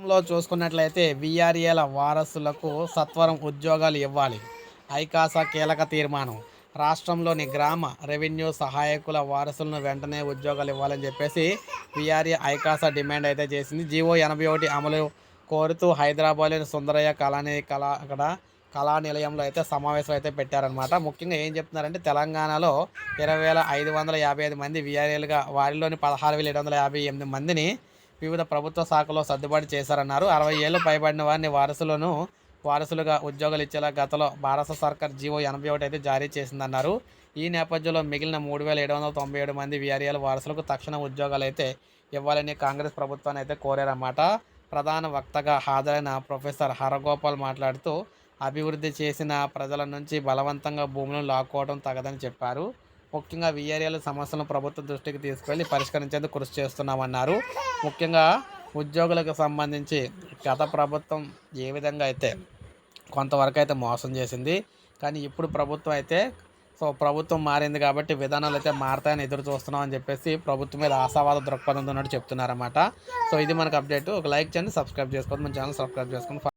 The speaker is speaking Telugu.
రాష్ట్రంలో చూసుకున్నట్లయితే విఆర్ఏల వారసులకు సత్వరం ఉద్యోగాలు ఇవ్వాలి. ఐకాసా కీలక తీర్మానం. రాష్ట్రంలోని గ్రామ రెవెన్యూ సహాయకుల వారసులను వెంటనే ఉద్యోగాలు ఇవ్వాలని చెప్పేసి విఆర్ఏ ఐకాసా డిమాండ్ అయితే చేసింది. జీవో ఎనభై ఒకటి అమలు కోరుతూ హైదరాబాద్లోని సుందరయ్య కళాని కళా అక్కడ కళా నిలయంలో అయితే సమావేశం అయితే పెట్టారనమాట ముఖ్యంగా ఏం చెప్తున్నారంటే తెలంగాణలో ఇరవై వేల ఐదు వందల యాభై ఐదు మంది విఆర్ఏలుగా వారిలోని పదహారు వేల ఏడు వందల యాభై ఎనిమిది మందిని వివిధ ప్రభుత్వ శాఖలో సర్దుబాటు చేశారన్నారు. అరవై ఏళ్ళు పైబడిన వారిని వారసులను వారసులుగా ఉద్యోగాలు ఇచ్చేలా గతంలో భారత సర్కార్ జీవో ఎనభై ఒకటి అయితే జారీ చేసిందన్నారు. ఈ నేపథ్యంలో మిగిలిన మూడు వేల ఏడు వందల తొంభై ఏడు మంది విఆర్ఏల వారసులకు తక్షణ ఉద్యోగాలు అయితే ఇవ్వాలని కాంగ్రెస్ ప్రభుత్వాన్ని అయితే కోరారన్నమాట. ప్రధాన వక్తగా హాజరైన ప్రొఫెసర్ హరగోపాల్ మాట్లాడుతూ అభివృద్ధి చేసిన ప్రజల నుంచి బలవంతంగా భూములను లాక్కోవడం తగదని చెప్పారు. ముఖ్యంగా విఆర్ఏల సమస్యలను ప్రభుత్వ దృష్టికి తీసుకెళ్ళి పరిష్కరించేందుకు కృషి చేస్తున్నామన్నారు. ముఖ్యంగా ఉద్యోగులకు సంబంధించి గత ప్రభుత్వం ఏ విధంగా అయితే కొంతవరకు అయితే మోసం చేసింది కానీ ఇప్పుడు ప్రభుత్వం అయితే సో ప్రభుత్వం మారింది కాబట్టి విధానాలు అయితే మారతాయని ఎదురు చూస్తున్నాం అని చెప్పేసి ప్రభుత్వం మీద ఆశావాద దృక్పథం ఉన్నట్టు చెప్తున్నారన్నమాట. సో ఇది మనకు అప్డేట్. ఒక లైక్ చేయండి సబ్స్క్రైబ్ చేసుకోండి మన ఛానల్ సబ్స్క్రైబ్ చేసుకోండి.